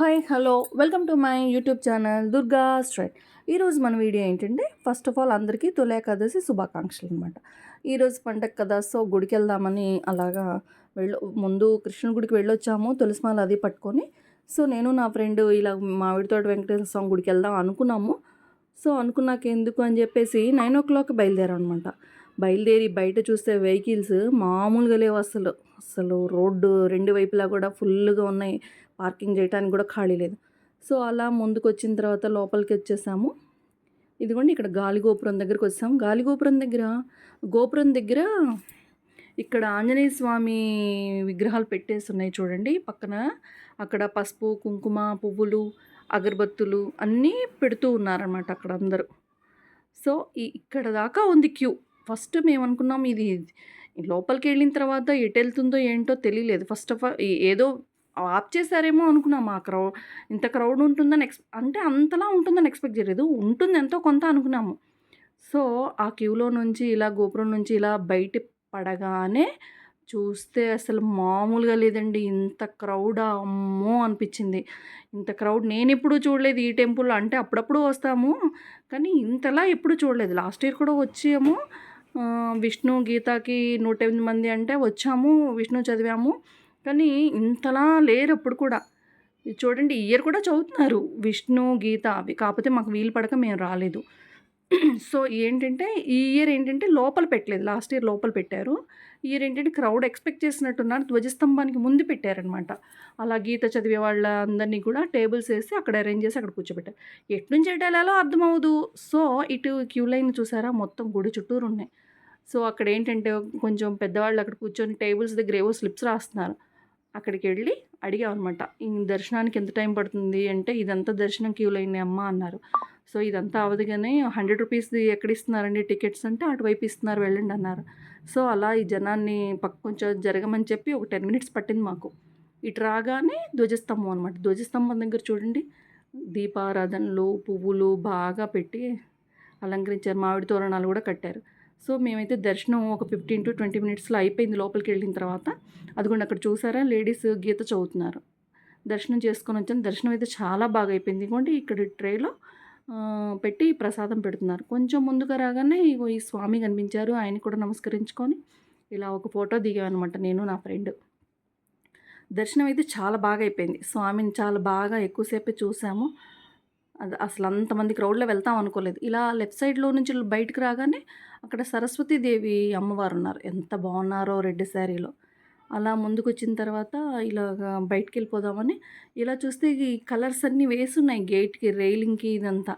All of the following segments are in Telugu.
Hi hello. Welcome to my YouTube channel Durga straight. ఈరోజు మన వీడియో ఏంటంటే ఫస్ట్ ఆఫ్ ఆల్ అందరికీ తొలి ఏకాదశి శుభాకాంక్షలు అనమాట ఈరోజు పండగ కదా సో గుడికి వెళ్దామని అలాగా వెళ్ళ ముందు కృష్ణుడి గుడికి వెళ్ళొచ్చాము తులసిమాల అది పట్టుకొని. సో నేను నా ఫ్రెండ్ ఇలా మామిడితోట వెంకటేశ్వర స్వామి గుడికి వెళ్దాం అనుకున్నాము. సో అనుకున్నాక ఎందుకు అని చెప్పేసి నైన్ ఓ క్లాక్ బయలుదేరాం అనమాట బయలుదేరి బయట చూస్తే వెహికల్స్ మామూలుగా లేవు అసలు. అసలు రోడ్డు రెండు వైపులా కూడా ఫుల్గా ఉన్నాయి. పార్కింగ్ చేయడానికి కూడా ఖాళీ లేదు. సో అలా ముందుకు వచ్చిన తర్వాత లోపలికి వచ్చేసాము. ఇదిగోండి ఇక్కడ గాలి గోపురం దగ్గరికి వచ్చాము గాలి గోపురం దగ్గర గోపురం దగ్గర ఇక్కడ ఆంజనేయ స్వామి విగ్రహాలు పెట్టేసి ఉన్నాయి చూడండి. పక్కన అక్కడ పసుపు కుంకుమ పువ్వులు అగరబత్తులు అన్నీ పెడుతూ ఉన్నారనమాట అక్కడ అందరూ. సో ఇక్కడ దాకా ఉంది క్యూ. ఫస్ట్ మేము అనుకున్నాం ఇది లోపలికి వెళ్ళిన తర్వాత ఎటు వెళ్తుందో ఏంటో తెలియలేదు ఫస్ట్ ఆఫ్ ఆల్ ఏదో ఆప్ చేశారేమో అనుకున్నాం. ఆ క్రౌడ్ ఇంత క్రౌడ్ ఉంటుందని ఎక్స్ అంటే అంతలా ఉంటుందని ఎక్స్పెక్ట్ చేయలేదు. ఉంటుంది ఎంతో కొంత అనుకున్నాము. సో ఆ క్యూలో నుంచి ఇలా గోపురం నుంచి ఇలా బయట పడగానే చూస్తే అసలు మామూలుగా లేదండి. ఇంత క్రౌడ్? అమ్మో అనిపించింది. ఇంత క్రౌడ్ నేను ఎప్పుడు చూడలేదు. ఈ టెంపుల్ అంటే అప్పుడప్పుడు వస్తాము. కానీ ఇంతలా ఎప్పుడు చూడలేదు. లాస్ట్ ఇయర్ కూడా వచ్చాము. విష్ణు గీతాకి నూట ఎనిమిది మంది అంటే వచ్చాము విష్ణు చదివాము. కానీ ఇంతలా లేరు అప్పుడు కూడా. చూడండి ఇయర్ కూడా చదువుతున్నారు విష్ణు గీత అవి. కాకపోతే మాకు వీలు పడక మేము రాలేదు. సో ఏంటంటే ఈ ఇయర్ ఏంటంటే లోపల పెట్టలేదు. లాస్ట్ ఇయర్ లోపల పెట్టారు. ఇయర్ ఏంటంటే క్రౌడ్ ఎక్స్పెక్ట్ చేసినట్టున్నారు. ధ్వజస్తంభానికి ముందు పెట్టారనమాట అలా గీత చదివే వాళ్ళ అందరినీ కూడా టేబుల్స్ వేసి అక్కడ అరేంజ్ చేసి అక్కడ కూర్చోబెట్టారు. ఎట్నుంచి వెళ్ళాలో అర్థమవుదు సో ఇటు క్యూ లైన్ చూసారా? మొత్తం గుడి చుట్టూరు ఉన్నాయి సో అక్కడ ఏంటంటే కొంచెం పెద్దవాళ్ళు అక్కడ కూర్చొని టేబుల్స్ దగ్గర ఏవో స్లిప్స్ రాస్తున్నారు. అక్కడికి వెళ్ళి అడిగామన్నమాట ఈ దర్శనానికి ఎంత టైం పడుతుంది? అంటే ఇదంతా దర్శనం క్యూ లైన్ అమ్మ అన్నారు. సో ఇదంతా అవదుగానే హండ్రెడ్ రూపీస్ది ఎక్కడ ఇస్తున్నారండి టికెట్స్? అంటే అటువైపు ఇస్తున్నారు వెళ్ళండి అన్నారు. సో అలా ఈ జనాన్ని పక్క కొంచెం జరగమని చెప్పి ఒక టెన్ మినిట్స్ పట్టింది మాకు. ఇటు రాగానే ధ్వజస్తంభం అనమాట ధ్వజస్తంభం దగ్గర చూడండి. దీపారాధనలు పువ్వులు బాగా పెట్టి అలంకరించారు. మామిడి తోరణాలు కూడా కట్టారు. సో మేమైతే దర్శనం ఒక ఫిఫ్టీన్ టు ట్వంటీ మినిట్స్లో అయిపోయింది లోపలికి వెళ్ళిన తర్వాత. అదిగోండి అక్కడ చూసారా? లేడీస్ గీత చదువుతున్నారు. దర్శనం చేసుకొని వచ్చాను. దర్శనం అయితే చాలా బాగా అయిపోయింది. ఇంకోటి ఇక్కడ ట్రేలో పెట్టి ప్రసాదం పెడుతున్నారు. కొంచెం ముందుగా రాగానే ఇగో ఈ స్వామి కనిపించారు. ఆయన కూడా నమస్కరించుకొని ఇలా ఒక ఫోటో దిగామన్నమాట నేను నా ఫ్రెండ్. దర్శనం అయితే చాలా బాగా అయిపోయింది. స్వామిని చాలా బాగా ఎక్కువసేపే చూసాము. అసలు అంతమంది క్రౌడ్లో వెళ్తాం అనుకోలేదు. ఇలా లెఫ్ట్ సైడ్లో నుంచి బయటకు రాగానే అక్కడ సరస్వతీదేవి అమ్మవారు ఉన్నారు. ఎంత బాగున్నారో రెడ్ శారీలో. అలా ముందుకు వచ్చిన తర్వాత ఇలాగ బయటికి వెళ్ళిపోదామని ఇలా చూస్తే ఈ కలర్స్ అన్నీ వేసున్నాయి గేట్కి రైలింగ్కి ఇదంతా.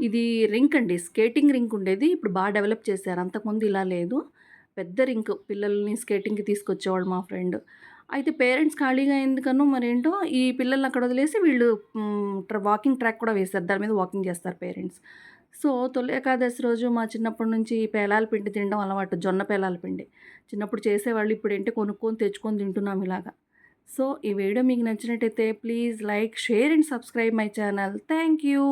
ఇది రింక్ అండి. స్కేటింగ్ రింక్ ఉండేది. ఇప్పుడు బాగా డెవలప్ చేశారు. అంతకుముందు ఇలా లేదు. పెద్ద రింక్ పిల్లల్ని స్కేటింగ్కి తీసుకొచ్చేవాళ్ళు మా ఫ్రెండ్ అయితే పేరెంట్స్ ఖాళీగా ఎందుకనో మరేంటో ఈ పిల్లల్ని అక్కడ వదిలేసి వీళ్ళు వాకింగ్ ట్రాక్ కూడా వేస్తారు. దాని మీద వాకింగ్ చేస్తారు పేరెంట్స్. సో తొలి ఏకాదశి రోజు మా చిన్నప్పటి నుంచి పేలాల పిండి తినడం అలవాటు జొన్న పేలాల పిండి. చిన్నప్పుడు చేసేవాళ్ళు ఇప్పుడు ఏంటి కొనుక్కొని తెచ్చుకొని తింటున్నాం ఇలాగా. సో ఈ వీడియో మీకు నచ్చినట్టయితే please like share and subscribe my channel. Thank you.